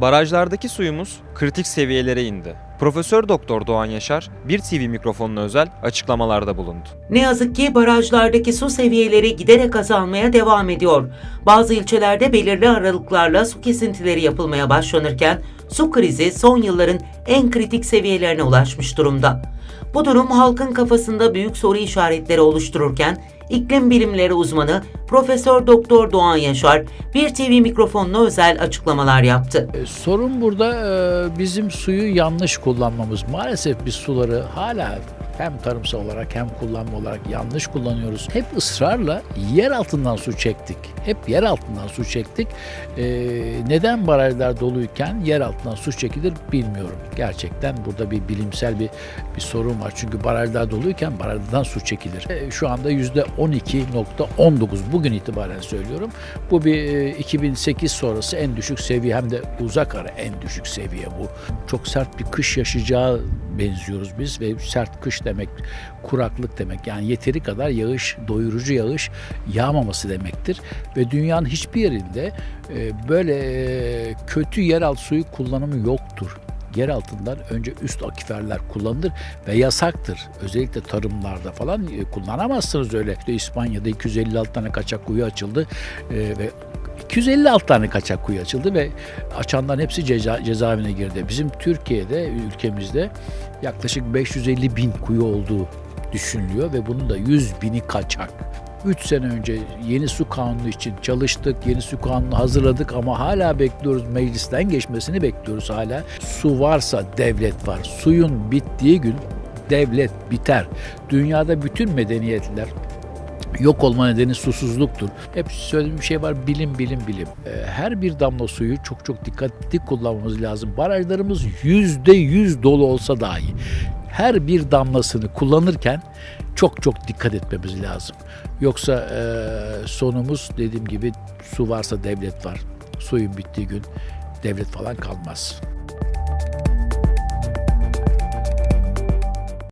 Barajlardaki suyumuz kritik seviyelere indi. Profesör Doktor Doğan Yaşar, bir TV mikrofonuna özel açıklamalarda bulundu. Ne yazık ki barajlardaki su seviyeleri giderek azalmaya devam ediyor. Bazı ilçelerde belirli aralıklarla su kesintileri yapılmaya başlanırken su krizi son yılların en kritik seviyelerine ulaşmış durumda. Bu durum halkın kafasında büyük soru işaretleri oluştururken iklim bilimleri uzmanı Profesör Doktor Doğan Yaşar bir TV mikrofonuna özel açıklamalar yaptı. E, Sorun burada e, bizim suyu yanlış kullanmamız. Maalesef biz suları hala hem tarımsal olarak hem kullanma olarak yanlış kullanıyoruz. Hep ısrarla yer altından su çektik. Hep yer altından su çektik. E, neden barajlar doluyken yer altından su çekilir bilmiyorum. Gerçekten burada bir bilimsel bir bir sorun var. Çünkü barajlar doluyken barajdan su çekilir. E, şu anda %12.19 bugün itibaren söylüyorum. Bu bir e, 2008 sonrası en düşük seviye hem de uzak ara en düşük seviye bu. Çok sert bir kış yaşayacağı benziyoruz biz ve sert kış demek kuraklık demek. Yani yeteri kadar yağış, doyurucu yağış yağmaması demektir. Ve dünyanın hiçbir yerinde e, böyle e, kötü yeraltı suyu kullanımı yoktur yer altından önce üst akiferler kullanılır ve yasaktır. Özellikle tarımlarda falan e, kullanamazsınız öyle. İşte İspanya'da 256 tane kaçak kuyu açıldı ve 256 tane kaçak kuyu açıldı ve açanların hepsi ceza, cezaevine girdi. Bizim Türkiye'de, ülkemizde yaklaşık 550 bin kuyu olduğu düşünülüyor ve bunun da 100 bini kaçak. 3 sene önce yeni su kanunu için çalıştık, yeni su kanunu hazırladık ama hala bekliyoruz, meclisten geçmesini bekliyoruz hala. Su varsa devlet var. Suyun bittiği gün devlet biter. Dünyada bütün medeniyetler yok olma nedeni susuzluktur. Hep söylediğim bir şey var bilim bilim bilim. Ee, Her bir damla suyu çok çok dikkatli kullanmamız lazım. Barajlarımız yüzde yüz dolu olsa dahi her bir damlasını kullanırken çok çok dikkat etmemiz lazım. Yoksa e, sonumuz dediğim gibi su varsa devlet var. Suyun bittiği gün devlet falan kalmaz.